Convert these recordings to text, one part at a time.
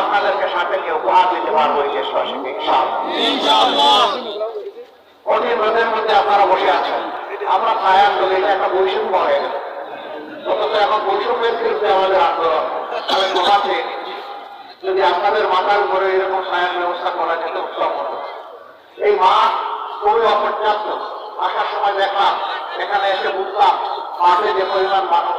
আপনাদেরকে উপহার দিতে পারব এই দেশবাসীকে রোদের মধ্যে আপনারা বসে আছেন। আমরা ছায়ার লোক এটা একটা বৈষম্য হয়ে গেল। অথচ এখন বৈষম্যের বিরুদ্ধে আমাদের আন্দোলন। আমি যদি আপনাদের মাথার উপরে এরকম ছায়ার ব্যবস্থা করা যেত উত্তম হতো। এই মাঠ খুবই অপর্যাপ্ত। আসার সময় দেখলাম এখানে এসে বুঝলাম মাঠে যে পরিমাণ মানুষ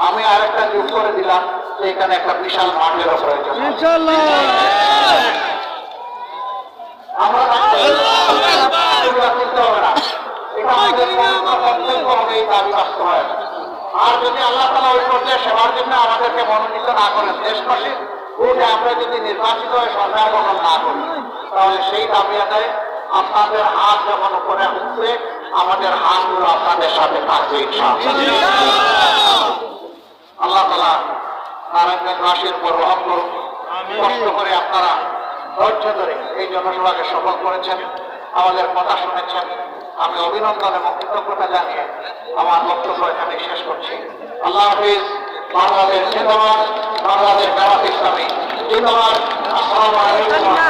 আমি আরেকটা যোগ করে দিলাম যে এখানে একটা বিশাল মাঠেরও প্রয়োজন আমরা করতে হবে না। এটা আমাদের কর্তব্য হবে এই দাবি বাস্তবায়ন। আর যদি আল্লাহ তালা ওই পর্যায়ে সেবার জন্য আমাদেরকে মনোনীত না করেন দেশবাসী ভোটে আমরা যদি নির্বাচিত হয়ে সরকার গঠন না করি তাহলে সেই দাবি আদায় আপনাদের হাত যখন উপরে উঠবে আমাদের হাতগুলো আপনাদের সাথে থাকবে ইনশাআল্লাহ। আল্লাহ তালা নারায়ণগঞ্জবাসীর পর রহম করুন কষ্ট করে আপনারা ধৈর্য ধরে এই জনসভাকে সফল করেছেন আমাদের কথা শুনেছেন। আমি অভিনন্দন এবং কৃতজ্ঞতা জানিয়ে আমার বক্তব্য এখানে শেষ করছি। আল্লাহ হাফিজ বাংলাদেশ জিন্দাবাদ বাংলাদেশ জামাত ইসলামী জিন্দাবাদ। আসসালামু আলাইকুম।